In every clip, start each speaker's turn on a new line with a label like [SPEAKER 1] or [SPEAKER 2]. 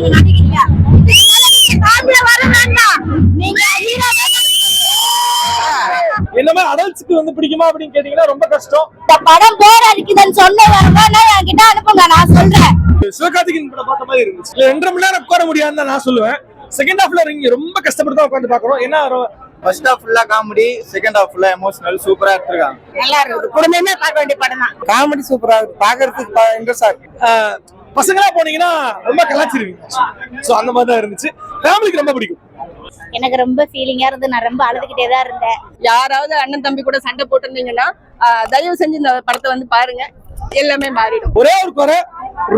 [SPEAKER 1] நீங்க நீங்க நீங்க
[SPEAKER 2] அடல்ட்ஸ்க்கு வந்து பிடிக்குமா அப்படின்னு கேட்டீங்கன்னா ரொம்ப கஷ்டம்.
[SPEAKER 1] இந்த படம் போர் அடிக்குதுன்னு சொன்னவங்க என்கிட்ட அனுப்புங்க நான் சொல்றேன்.
[SPEAKER 2] சிவகார்த்திகேயன் படம் பார்த்த மாதிரி இருந்துச்சு. இல்ல ரெண்டரை மணி நேரம் உட்கார முடியாதுன்னு தான் நான் சொல்லுவேன். செகண்ட் ஹாஃப்ல இங்க ரொம்ப கஷ்டப்பட்டு தான் உட்காந்து பாக்குறோம் ஏன்னா
[SPEAKER 3] ஃபர்ஸ்ட் ஹாஃப் ஃபுல்லா காமெடி செகண்ட் ஹாஃப் ஃபுல்லா எமோஷனல் சூப்பரா எடுத்திருக்காங்க.
[SPEAKER 1] நல்லா இருக்குது குடும்பமே பார்க்க வேண்டிய படம் தான்.
[SPEAKER 4] காமெடி சூப்பரா இருக்கு. பாக்குறதுக்கு இன்ட்ரெஸ்டா இருக்கு.
[SPEAKER 2] ஆஹ், பசங்களா போனீங்கன்னா ரொம்ப கலாச்சிருவீங்க. சோ அந்த மாதிரி தான் இருந்துச்சு. ஃபேமிலிக்கு ரொம்ப பிடிக்கும்.
[SPEAKER 1] எனக்கு ரொம்ப ஃபீலிங்கா இருந்து நான் ரொம்ப அழுதுகிட்டே தான் இருந்தேன்.
[SPEAKER 5] யாராவது அண்ணன் தம்பி கூட சண்டை போட்டிருந்தீங்கன்னா தயவு செஞ்சு இந்த படத்தை வந்து பாருங்க. எல்லாமே மாறிடும்.
[SPEAKER 2] ஒரே ஒரு குறை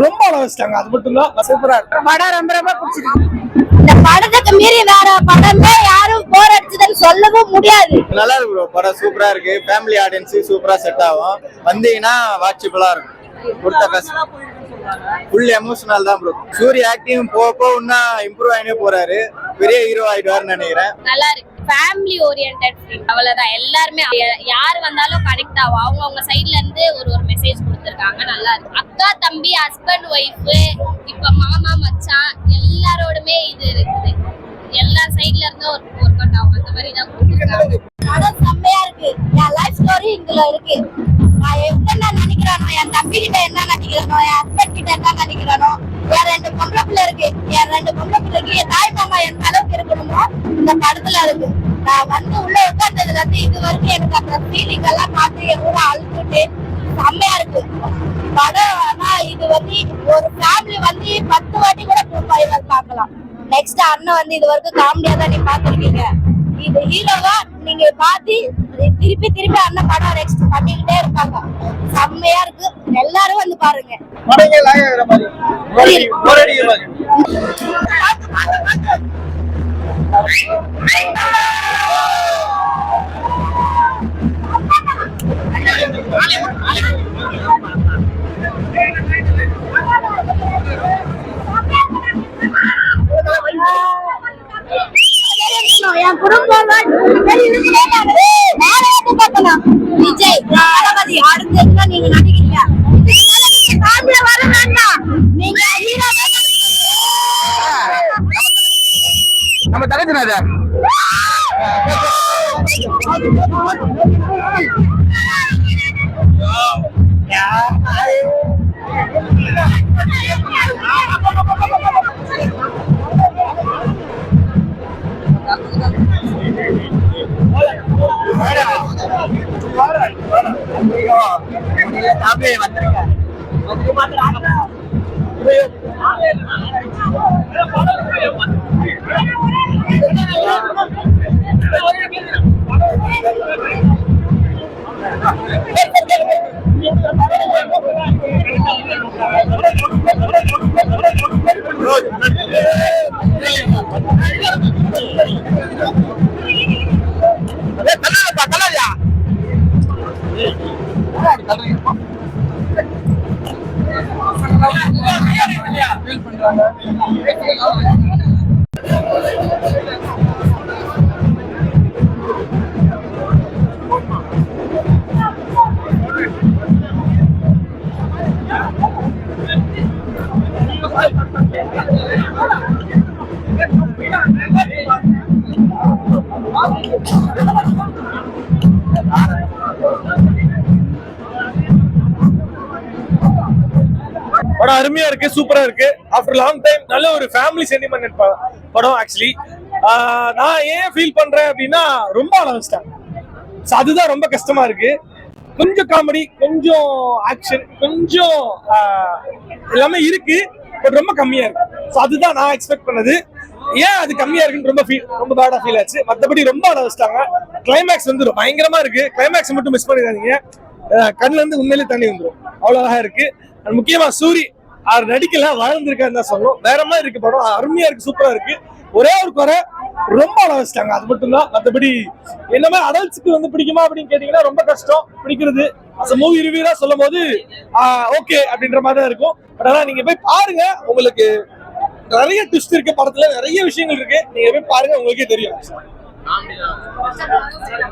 [SPEAKER 2] ரொம்ப அளவச்சிட்டாங்க அது மட்டும் தான் சூப்பரா இருக்கு
[SPEAKER 5] படம் ரொம்ப ரொம்ப பிடிச்சிருக்கு.
[SPEAKER 1] இந்த படத்துக்கு மீறி வேற படமே யாரும் போர் அடிச்சதுன்னு சொல்லவும் முடியாது.
[SPEAKER 3] நல்லா இருக்கு ப்ரோ படம் சூப்பரா இருக்கு. ஃபேமிலி ஆடியன்ஸ் சூப்பரா செட் ஆகும். வந்தீங்கன்னா வாட்சபிளா இருக்கும். கொடுத்த ஃபுல் எமோஷனல் தான் ப்ரோ சூரிய ஆக்டிங் போக போக இன்னும் இம்ப்ரூவ் ஆகினே போறாரு. பெரிய ஹீரோ ஆயிடுவாருன்னு நினைக்கிறேன்.
[SPEAKER 6] நல்லா இருக்கு. ஃபேமிலி ஓரியன்ட் ஃபிலிம் அவ்வளவுதான். எல்லாருமே யார் வந்தாலும் கனெக்ட் ஆகும் அவங்க அவங்க சைடுல இருந்து ஒரு ஒரு மெசேஜ் கொடுத்துருக்காங்க. நல்லா இருக்கு. அக்கா தம்பி ஹஸ்பண்ட் ஒய்ஃப் இப்ப மாமா மச்சான் எல்லாரோடுமே இது இருக்குது. எல்லா சைடுல இருந்தும் ஒரு ஒர்க் அவுட் ஆகும் அந்த மாதிரி தான் கொடுத்துருக்காங்க.
[SPEAKER 1] படம் செம்மையா இருக்கு. என் லைஃப் ஸ்டோரி இதுல இருக்கு. நான் என்ன நினைக்கிறானோ என் தம்பி கிட்ட என்ன நினைக்கிறேனோ என் ஹஸ்பண்ட் கிட்ட என்ன நினைக்கிறானோ என் ரெண்டு பொம்பளை பிள்ளை இருக்கு என் ரெண்டு பொம்பளை பிள்ளைக்கு என் தாய் மாமா எந்த அளவுக்கு இருக்கணுமோ இந்த படத்துல இருக்கு. நான் வந்து உள்ள உட்கார்ந்ததுல இருந்து இது வரைக்கும் எனக்கு அந்த ஃபீலிங் எல்லாம் பார்த்து என் கூட அழுதுட்டு செம்மையா இருக்கு. படம் ஆனா இது வந்து ஒரு ஃபேமிலி வந்து பத்து வாட்டி கூட போய் பார்க்கலாம். நெக்ஸ்ட் அண்ணன் வந்து இது வரைக்கும் காமெடியா தான் நீ பாத்திருக்கீங்க இது ஹீரோவா நீங்க பார்த்து திருப்பி திருப்பி அண்ணன் படம் நெக்ஸ்ட் பண்ணிக்கிட்டே இருப்பாங்க செம்மையா இருக்கு. எல்லாரும் வந்து பாருங்க.
[SPEAKER 3] படங்க
[SPEAKER 1] அப்படியே வந்திருக்கேன்
[SPEAKER 4] மாத்திரம் பண்றாங்க
[SPEAKER 2] படம் அருமையா இருக்கு சூப்பரா இருக்கு. ஆஃப்டர் லாங் டைம் நல்ல ஒரு ஃபேமிலி சென்டிமெண்ட் படம் ஆக்சுவலி நான் ஏன் ஃபீல் பண்றேன் அப்படின்னா ரொம்ப அளவச்சிட்டாங்க ஸோ அதுதான் ரொம்ப கஷ்டமா இருக்கு. கொஞ்சம் காமெடி கொஞ்சம் ஆக்ஷன் கொஞ்சம் எல்லாமே இருக்கு பட் ரொம்ப கம்மியா இருக்கு. ஸோ அதுதான் நான் எக்ஸ்பெக்ட் பண்ணது. ஏன் அது கம்மியா இருக்குன்னு ரொம்ப ஃபீல் ரொம்ப பேடா ஃபீல் ஆச்சு. மற்றபடி ரொம்ப அளவச்சிட்டாங்க கிளைமேக்ஸ் வந்து பயங்கரமா இருக்கு. கிளைமேக்ஸ் மட்டும் மிஸ் பண்ணிடாதீங்க. கண்ணுல இருந்து உண்மையிலே தண்ணி வந்துடும் அவ்வளோ அழகா இருக்கு. முக்கியமா சூரி அவர் நடிக்கல வளர்ந்துருக்காருன்னு தான் சொல்லணும். வேற மாதிரி இருக்கு படம். அருமையா இருக்கு சூப்பரா இருக்கு. ஒரே ஒரு குறை ரொம்ப அளவச்சிட்டாங்க அது மட்டும்தான். மற்றபடி என்ன மாதிரி வந்து பிடிக்குமா அப்படின்னு கேட்டீங்கன்னா ரொம்ப கஷ்டம். பிடிக்கிறது. அஸ் மூவி ரிவியூலாம் சொல்லும் போது ஓகே அப்படின்ற மாதிரி தான் இருக்கும். பட் ஆனா நீங்க போய் பாருங்க. உங்களுக்கு நிறைய ட்விஸ்ட் இருக்கு படத்துல. நிறைய விஷயங்கள் இருக்கு. நீங்க போய் பாருங்க உங்களுக்கே தெரியும்.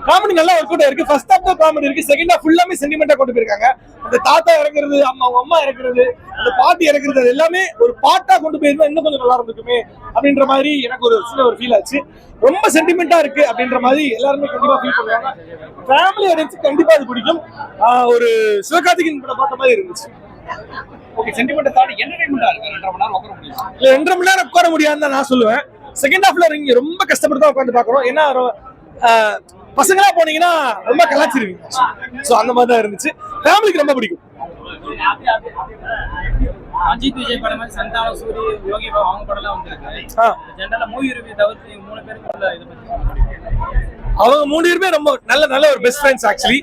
[SPEAKER 2] காமெடி நல்லா ஒர்க் அவுட் இருக்கு. ஃபர்ஸ்ட் ஹாஃப் தான் காமெடி இருக்கு. செகண்ட் ஹாஃப் ஃபுல்லாமே சென்டிமெண்டா கொண்டு போயிருக்காங்க. அந்த தாத்தா இறக்குறது அம்மா அவங்க அம்மா இறக்குறது அந்த பாட்டி இறக்குறது அது எல்லாமே ஒரு பாட்டா கொண்டு போயிருந்தா இன்னும் கொஞ்சம் நல்லா இருந்திருக்குமே அப்படின்ற மாதிரி எனக்கு ஒரு சின்ன ஒரு ஃபீல் ஆச்சு. ரொம்ப சென்டிமெண்டா இருக்கு அப்படின்ற மாதிரி எல்லாருமே கண்டிப்பா ஃபீல் பண்ணுவாங்க. ஃபேமிலி ஆடியன்ஸ் கண்டிப்பா அது பிடிக்கும். ஒரு சிவகார்த்திகேயன் படம் பார்த்த மாதிரி இருந்துச்சு.
[SPEAKER 7] ஓகே சென்டிமெண்ட் தாண்டி என்டர்டைன்மெண்டா இருக்கு ரெண்டரை மணி நேரம் உட்கார முடியும்?
[SPEAKER 2] இல்ல ரெண்டரை மணி நேரம் உட்கார முடியாதுன்னு தான் நான் சொல்லுவேன். செகண்ட் ஹாஃப்ல நீங்க ரொம்ப கஷ்டப்பட்டு தான் உட்காந்து பாக்குறோம் ஏன்னா பசங்களா போனீங்கன்னா ரொம்ப கலாச்சிருவீங்க. சோ அந்த மாதிரி தான் இருந்துச்சு. ஃபேமிலிக்கு ரொம்ப பிடிக்கும்.
[SPEAKER 7] அஜித் விஜய் படம் மாதிரி சந்தானம் சூரி யோகி பாபு அவங்க படம் எல்லாம் வந்திருக்கு.
[SPEAKER 2] ஆ.
[SPEAKER 7] ஜென்ரலா மூவி ரிவ்யூ தவிர்த்து இவங்க மூணு பேருக்கு உள்ள இதை பத்தி சொல்லுங்க.
[SPEAKER 2] அவங்க மூணு பேருமே ரொம்ப நல்ல நல்ல ஒரு பெஸ்ட் ஃப்ரெண்ட்ஸ் ஆக்சுவலி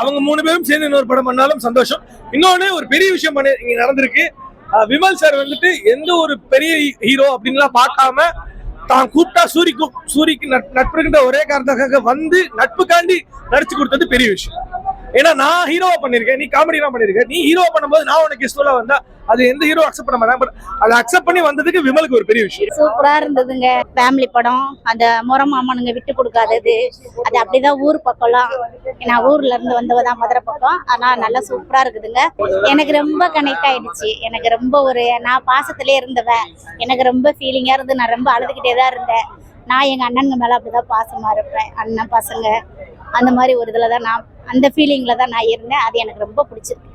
[SPEAKER 2] அவங்க மூணு பேரும் சேர்ந்து இன்னொரு படம் பண்ணாலும் சந்தோஷம். இன்னொன்னு ஒரு பெரிய விஷயம் பண்ணி இங்க நடந்திருக்கு. விமல் சார் வந்துட்டு எந்த ஒரு பெரிய ஹீரோ அப்படின்லாம் பார்க்காம தான் கூப்பிட்டா சூரிக்கு சூரிக்கு நட்- நட்புகின்ற ஒரே காரணத்துக்காக வந்து நட்புக்காண்டி நடிச்சு கொடுத்தது பெரிய விஷயம். ஏன்னா நான் ஹீரோவா பண்ணிருக்கேன் நீ காமெடி தான் பண்ணிருக்கேன் நீ ஹீரோ பண்ணும்போது நான் உனக்கு இஷ்டம்ல வந்தா அது எந்த ஹீரோ அக்செப்ட் பண்ண மாட்டேன். பட் அதை அக்செப்ட் பண்ணி வந்ததுக்கு விமலுக்கு ஒரு பெரிய விஷயம்.
[SPEAKER 1] சூப்பரா இருந்ததுங்க. ஃபேமிலி படம் அந்த முறை மாமனுங்க விட்டு கொடுக்காதது. அது அப்படிதான் ஊர் பக்கம்லாம். நான் ஊர்ல இருந்து வந்தவ தான் மதுரை பக்கம். ஆனா நல்லா சூப்பரா இருக்குதுங்க. எனக்கு ரொம்ப கனெக்ட் ஆயிடுச்சு. எனக்கு ரொம்ப ஒரு நான் பாசத்திலே இருந்தவன். எனக்கு ரொம்ப ஃபீலிங்கா இருந்து நான் ரொம்ப அழுதுகிட்டே தான் இருந்தேன். நான் எங்க அண்ணனுங்க மேல அப்படிதான் பாசமா இருப்பேன். அண்ணன் பசங்க. அந்த மாதிரி ஒரு இதுல தான் நான் அந்த ஃபீலிங்ல தான் நான் இருந்தேன். அது எனக்கு ரொம்ப பிடிச்சிருக்கு.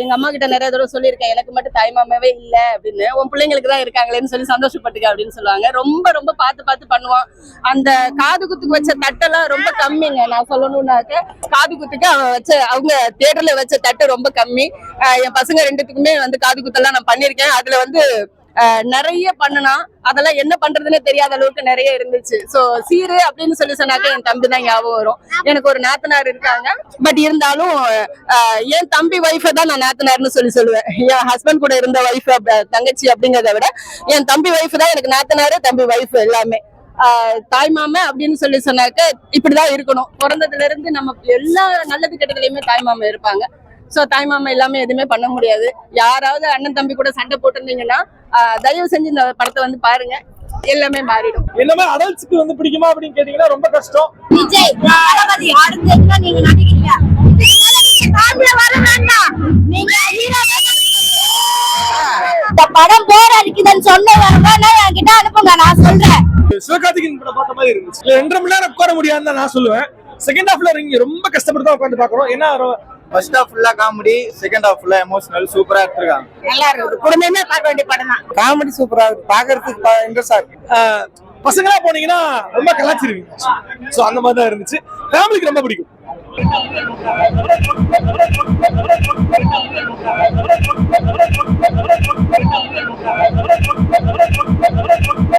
[SPEAKER 5] எங்க அம்மா கிட்ட நிறைய தடவை சொல்லியிருக்கேன் எனக்கு மட்டும் தாய்மாமாவே இல்ல அப்படின்னு. உன் பிள்ளைங்களுக்கு தான் இருக்காங்களேன்னு சொல்லி சந்தோஷப்பட்டுக்க அப்படின்னு சொல்லுவாங்க. ரொம்ப ரொம்ப பார்த்து பார்த்து பண்ணுவான். அந்த காது குத்துக்கு வச்ச தட்டெல்லாம் ரொம்ப கம்மிங்க. நான் சொல்லணும்னாக்க காது குத்துக்கு அவன் வச்ச அவங்க தேட்டர்ல வச்ச தட்டு ரொம்ப கம்மி. என் பசங்க ரெண்டுத்துக்குமே வந்து காது குத்தெல்லாம் நான் பண்ணியிருக்கேன். அதுல வந்து நிறைய பண்ணுனா அதெல்லாம் என்ன பண்றதுன்னு தெரியாத அளவுக்கு நிறைய இருந்துச்சு. சோ சீரு அப்படின்னு சொல்லி சொன்னாக்க என் தம்பி தான் ஞாபகம் வரும். எனக்கு ஒரு நாத்தனார் இருக்காங்க. பட் இருந்தாலும் என் தம்பி ஒய்ஃபை தான் நான் நாத்தனார்னு சொல்லி சொல்லுவேன். என் ஹஸ்பண்ட் கூட இருந்த ஒய்ஃப் தங்கச்சி அப்படிங்கறத விட என் தம்பி ஒய்ஃப் தான் எனக்கு நாத்தனாரு தம்பி ஒய்ஃப் எல்லாமே. தாய் மாமன் அப்படின்னு சொல்லி சொன்னாக்க இப்படிதான் இருக்கணும். பிறந்ததுல இருந்து நம்ம எல்லா நல்லது கெட்டதுலயுமே தாய் மாமன் இருப்பாங்க. சோ தாய் மாமன் எல்லாமே எதுவுமே பண்ண முடியாது. யாராவது அண்ணன் தம்பி கூட சண்டை போட்டிருந்தீங்கன்னா தயவு செஞ்சு இந்த படத்தை வந்து பாருங்க. எல்லாமே மாறிடும்.
[SPEAKER 2] மாதிரி அடல்ட்ஸ்க்கு வந்து பிடிக்குமா அப்படின்னு கேட்டீங்கன்னா ரொம்ப கஷ்டம்.
[SPEAKER 1] விஜய் தளபதி அடுத்து என்ன நீங்க நடிக்கிறீங்க? இந்த படம் போர் அடிக்குதுன்னு சொன்னவங்க என்கிட்ட அனுப்புங்க நான் சொல்றேன்.
[SPEAKER 2] சிவகார்த்திகேயன் படம் பார்த்த மாதிரி இருந்துச்சு. ரெண்டரை மணி நேரம் உட்கார முடியாதுன்னு தான் நான் சொல்லுவேன். செகண்ட் ஹாஃப்ல நீங்க ரொம்ப கஷ்டப்பட்டு தான் உட்காந்து பாக்குறோம் ஏன்னா
[SPEAKER 3] ஃபர்ஸ்ட் ஹாஃப் ஃபுல்லா காமெடி செகண்ட் ஹாஃப் ஃபுல்லா எமோஷனல் சூப்பரா எடுத்திருக்காங்க.
[SPEAKER 5] நல்லா இருக்குது குடும்பமே பார்க்க வேண்டிய படம் தான்.
[SPEAKER 4] காமெடி சூப்பரா இருக்கு. பாக்குறதுக்கு இன்ட்ரெஸ்டா இருக்கு.
[SPEAKER 2] ஆஹ் பசங்களா போனீங்கன்னா ரொம்ப கலாச்சிருவீங்க. சோ அந்த மாதிரி தான் இருந்துச்சு. ஃபேமிலிக்கு ரொம்ப பிடிக்கும்.
[SPEAKER 1] Thank you.